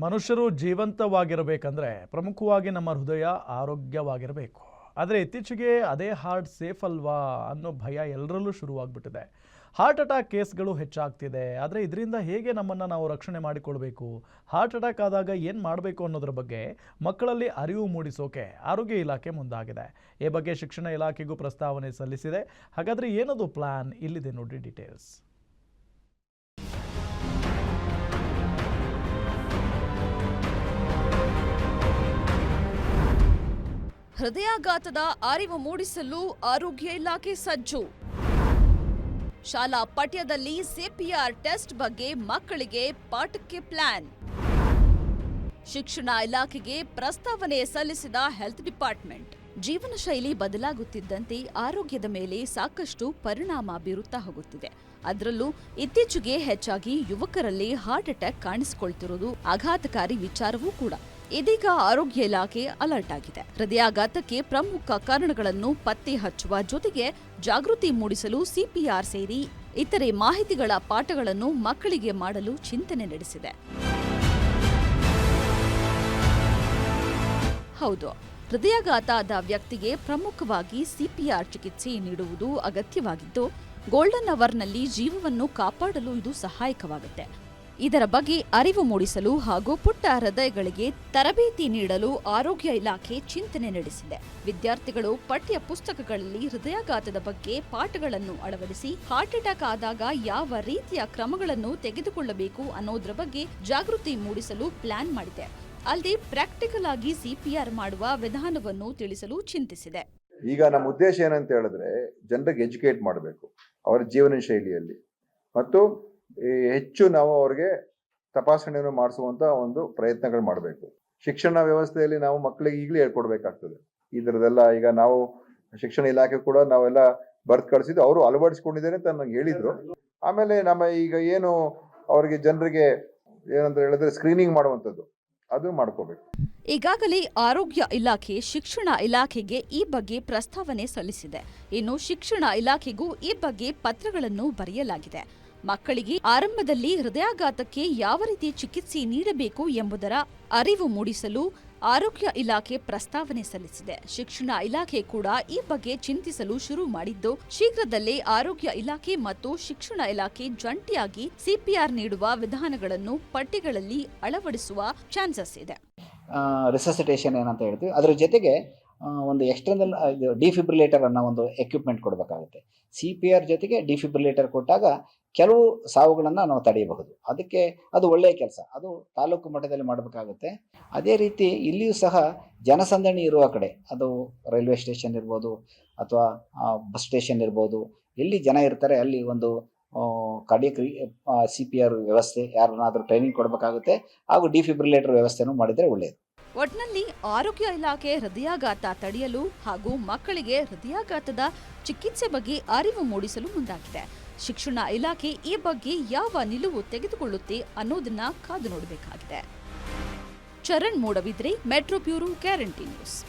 ಮನುಷ್ಯರು ಜೀವಂತವಾಗಿರಬೇಕಂದ್ರೆ ಪ್ರಮುಖವಾಗಿ ನಮ್ಮ ಹೃದಯ ಆರೋಗ್ಯವಾಗಿರಬೇಕು. ಆದರೆ ಇತ್ತೀಚೆಗೆ ಅದೇ ಹಾರ್ಟ್ ಸೇಫ್ ಅಲ್ವಾ ಅನ್ನೋ ಭಯ ಎಲ್ಲರಲ್ಲೂ ಶುರುವಾಗ್ಬಿಟ್ಟಿದೆ. ಹಾರ್ಟ್ ಅಟ್ಯಾಕ್ ಕೇಸ್ಗಳು ಹೆಚ್ಚಾಗ್ತಿದೆ. ಆದರೆ ಇದರಿಂದ ಹೇಗೆ ನಮ್ಮನ್ನು ನಾವು ರಕ್ಷಣೆ ಮಾಡಿಕೊಳ್ಬೇಕು? ಹಾರ್ಟ್ ಅಟ್ಯಾಕ್ ಆದಾಗ ಏನು ಮಾಡಬೇಕು ಅನ್ನೋದ್ರ ಬಗ್ಗೆ ಮಕ್ಕಳಲ್ಲಿ ಅರಿವು ಮೂಡಿಸೋಕೆ ಆರೋಗ್ಯ ಇಲಾಖೆ ಮುಂದಾಗಿದೆ. ಈ ಬಗ್ಗೆ ಶಿಕ್ಷಣ ಇಲಾಖೆಗೂ ಪ್ರಸ್ತಾವನೆ ಸಲ್ಲಿಸಿದೆ. ಹಾಗಾದರೆ ಏನದು ಪ್ಲಾನ್? ಇಲ್ಲಿದೆ ನೋಡಿ ಡೀಟೇಲ್ಸ್. ಹೃದಯಾಘಾತದ ಅರಿವು ಮೂಡಿಸಲು ಆರೋಗ್ಯ ಇಲಾಖೆ ಸಜ್ಜು. ಶಾಲಾ ಪಠ್ಯದಲ್ಲಿ ಸಿಪಿಆರ್ ಟೆಸ್ಟ್ ಬಗ್ಗೆ ಮಕ್ಕಳಿಗೆ ಪಾಠಕ್ಕೆ ಪ್ಲಾನ್. ಶಿಕ್ಷಣ ಇಲಾಖೆಗೆ ಪ್ರಸ್ತಾವನೆ ಸಲ್ಲಿಸಿದ ಹೆಲ್ತ್ ಡಿಪಾರ್ಟ್ಮೆಂಟ್. ಜೀವನ ಶೈಲಿ ಬದಲಾಗುತ್ತಿದ್ದಂತೆ ಆರೋಗ್ಯದ ಮೇಲೆ ಸಾಕಷ್ಟು ಪರಿಣಾಮ ಬೀರುತ್ತಾ ಹೋಗುತ್ತಿದೆ. ಅದರಲ್ಲೂ ಇತ್ತೀಚೆಗೆ ಹೆಚ್ಚಾಗಿ ಯುವಕರಲ್ಲಿ ಹಾರ್ಟ್ ಅಟ್ಯಾಕ್ ಕಾಣಿಸಿಕೊಳ್ತಿರುವುದು ಆಘಾತಕಾರಿ ವಿಚಾರವೂ ಕೂಡ. ಇದೀಗ ಆರೋಗ್ಯ ಇಲಾಖೆ ಅಲರ್ಟ್ ಆಗಿದೆ. ಹೃದಯಾಘಾತಕ್ಕೆ ಪ್ರಮುಖ ಕಾರಣಗಳನ್ನು ಪತ್ತೆ ಹಚ್ಚುವ ಜೊತೆಗೆ ಜಾಗೃತಿ ಮೂಡಿಸಲು ಸಿಪಿಆರ್ ಸೇರಿ ಇತರೆ ಮಾಹಿತಿಗಳ ಪಾಠಗಳನ್ನು ಮಕ್ಕಳಿಗೆ ಮಾಡಲು ಚಿಂತನೆ ನಡೆಸಿದೆ. ಹೌದು ಹೃದಯಾಘಾತ ಆದ ವ್ಯಕ್ತಿಗೆ ಪ್ರಮುಖವಾಗಿ ಸಿಪಿಆರ್ ಚಿಕಿತ್ಸೆ ನೀಡುವುದು ಅಗತ್ಯವಾಗಿದ್ದು, ಗೋಲ್ಡನ್ ಅವರ್ನಲ್ಲಿ ಜೀವವನ್ನು ಕಾಪಾಡಲು ಇದು ಸಹಾಯಕವಾಗುತ್ತೆ. ಇದರ ಬಗ್ಗೆ ಅರಿವು ಮೂಡಿಸಲು ಹಾಗೂ ಪುಟ್ಟ ಹೃದಯಗಳಿಗೆ ತರಬೇತಿ ನೀಡಲು ಆರೋಗ್ಯ ಇಲಾಖೆ ಚಿಂತನೆ ನಡೆಸಿದೆ. ವಿದ್ಯಾರ್ಥಿಗಳು ಪಠ್ಯ ಪುಸ್ತಕಗಳಲ್ಲಿ ಹೃದಯಾಘಾತದ ಬಗ್ಗೆ ಪಾಠಗಳನ್ನು ಅಳವಡಿಸಿ ಹಾರ್ಟ್ ಅಟ್ಯಾಕ್ ಆದಾಗ ಯಾವ ರೀತಿಯ ಕ್ರಮಗಳನ್ನು ತೆಗೆದುಕೊಳ್ಳಬೇಕು ಅನ್ನೋದ್ರ ಬಗ್ಗೆ ಜಾಗೃತಿ ಮೂಡಿಸಲು ಪ್ಲಾನ್ ಮಾಡಿದೆ. ಅಲ್ಲದೆ ಪ್ರಾಕ್ಟಿಕಲ್ ಆಗಿ ಸಿಪಿಆರ್ ಮಾಡುವ ವಿಧಾನವನ್ನು ತಿಳಿಸಲು ಚಿಂತಿಸಿದೆ. ಈಗ ನಮ್ಮ ಉದ್ದೇಶ ಏನಂತ ಹೇಳಿದ್ರೆ, ಜನರಿಗೆ ಎಜುಕೇಟ್ ಮಾಡಬೇಕು, ಅವರ ಜೀವನ ಶೈಲಿಯಲ್ಲಿ ಮತ್ತು ಹೆಚ್ಚು ನಾವು ಅವ್ರಿಗೆ ತಪಾಸಣೆಯನ್ನು ಮಾಡಿಸುವಂತ ಒಂದು ಪ್ರಯತ್ನಗಳು ಮಾಡಬೇಕು. ಶಿಕ್ಷಣ ವ್ಯವಸ್ಥೆಯಲ್ಲಿ ನಾವು ಮಕ್ಕಳಿಗೆ ಈಗಲೇ ಹೇಳ್ಕೊಡ್ಬೇಕಾಗ್ತದೆ. ಇದರದೆಲ್ಲ ಈಗ ನಾವು ಶಿಕ್ಷಣ ಇಲಾಖೆ ಕೂಡ ನಾವೆಲ್ಲ ಬರ್ತ್ ಕಳಿಸಿದ್ದು ಅವರು ಅಳವಡಿಸ್ಕೊಂಡಿದ್ದಾರೆ ಅಂತ ನನಗೆ ಹೇಳಿದ್ರು. ಆಮೇಲೆ ನಮ್ಮ ಈಗ ಏನು ಅವರಿಗೆ ಜನರಿಗೆ ಏನಂತ ಹೇಳಿದ್ರೆ ಸ್ಕ್ರೀನಿಂಗ್ ಮಾಡುವಂಥದ್ದು, ಅದು ಮಾಡ್ಕೋಬೇಕು. ಈಗಾಗಲೇ ಆರೋಗ್ಯ ಇಲಾಖೆ, ಶಿಕ್ಷಣ ಇಲಾಖೆಗೆ ಈ ಬಗ್ಗೆ ಪ್ರಸ್ತಾವನೆ ಸಲ್ಲಿಸಿದೆ. ಇನ್ನು ಶಿಕ್ಷಣ ಇಲಾಖೆಗೂ ಈ ಬಗ್ಗೆ ಪತ್ರಗಳನ್ನು ಬರೆಯಲಾಗಿದೆ. ಮಕ್ಕಳಿಗೆ ಆರಂಭದಲ್ಲಿ ಹೃದಯಾಘಾತಕ್ಕೆ ಯಾವ ರೀತಿ ಚಿಕಿತ್ಸೆ ನೀಡಬೇಕು ಎಂಬುದರ ಅರಿವು ಮೂಡಿಸಲು ಆರೋಗ್ಯ ಇಲಾಖೆ ಪ್ರಸ್ತಾವನೆ ಸಲ್ಲಿಸಿದೆ. ಶಿಕ್ಷಣ ಇಲಾಖೆ ಕೂಡ ಈ ಬಗ್ಗೆ ಚಿಂತಿಸಲು ಶುರು ಮಾಡಿದ್ದು, ಶೀಘ್ರದಲ್ಲೇ ಆರೋಗ್ಯ ಇಲಾಖೆ ಮತ್ತು ಶಿಕ್ಷಣ ಇಲಾಖೆ ಜಂಟಿಯಾಗಿ ಸಿಪಿಆರ್ ನೀಡುವ ವಿಧಾನಗಳನ್ನು ಪಠ್ಯಗಳಲ್ಲಿ ಅಳವಡಿಸುವ ಚಾನ್ಸಸ್ ಇದೆ. ರಿಸಸಿಟೇಷನ್ ಏನಂತ ಹೇಳ್ತೀವಿ. ಅದರ ಜೊತೆಗೆ ಒಂದು ಎಕ್ಸ್ಟರ್ನಲ್ ಡಿಫಿಬ್ರಿಲೇಟರ್ ಅನ್ನೋ ಒಂದು ಎಕ್ವಿಪ್ಮೆಂಟ್ ಕೊಡಬೇಕಾಗುತ್ತೆ. ಸಿ ಪಿ ಆರ್ ಜೊತೆಗೆ ಡಿಫಿಬ್ರಿಲೇಟರ್ ಕೊಟ್ಟಾಗ ಕೆಲವು ಸಾವುಗಳನ್ನು ನಾವು ತಡೆಯಬಹುದು. ಅದಕ್ಕೆ ಅದು ಒಳ್ಳೆಯ ಕೆಲಸ. ಅದು ತಾಲೂಕು ಮಟ್ಟದಲ್ಲಿ ಮಾಡಬೇಕಾಗುತ್ತೆ. ಅದೇ ರೀತಿ ಇಲ್ಲಿಯೂ ಸಹ ಜನಸಂದಣಿ ಇರುವ ಕಡೆ, ಅದು ರೈಲ್ವೆ ಸ್ಟೇಷನ್ ಇರ್ಬೋದು ಅಥವಾ ಬಸ್ ಸ್ಟೇಷನ್ ಇರ್ಬೋದು, ಎಲ್ಲಿ ಜನ ಇರ್ತಾರೆ, ಅಲ್ಲಿ ಒಂದು ಕಾರ್ಡಿಯಕ್ ಸಿ ಪಿ ಆರ್ ವ್ಯವಸ್ಥೆ, ಯಾರನ್ನಾದರೂ ಟ್ರೈನಿಂಗ್ ಕೊಡಬೇಕಾಗುತ್ತೆ, ಹಾಗೂ ಡಿಫಿಬ್ರಿಲೇಟರ್ ವ್ಯವಸ್ಥೆನೂ ಮಾಡಿದರೆ ಒಳ್ಳೆಯದು ಒಟ್ನಲ್ಲಿ ಆರೋಗ್ಯ ಇಲಾಖೆ ಹೃದಯಾಘಾತ ತಡೆಯಲು ಹಾಗೂ ಮಕ್ಕಳಿಗೆ ಹೃದಯಾಘಾತದ ಚಿಕಿತ್ಸೆ ಬಗ್ಗೆ ಅರಿವು ಮೂಡಿಸಲು ಮುಂದಾಗಿದೆ. ಶಿಕ್ಷಣ ಇಲಾಖೆ ಈ ಬಗ್ಗೆ ಯಾವ ನಿಲುವು ತೆಗೆದುಕೊಳ್ಳುತ್ತೆ ಅನ್ನೋದನ್ನ ಕಾದು ನೋಡಬೇಕಾಗಿದೆ. Charan ಮೂಡವಿದ್ರೆ metro bureau guarantee news.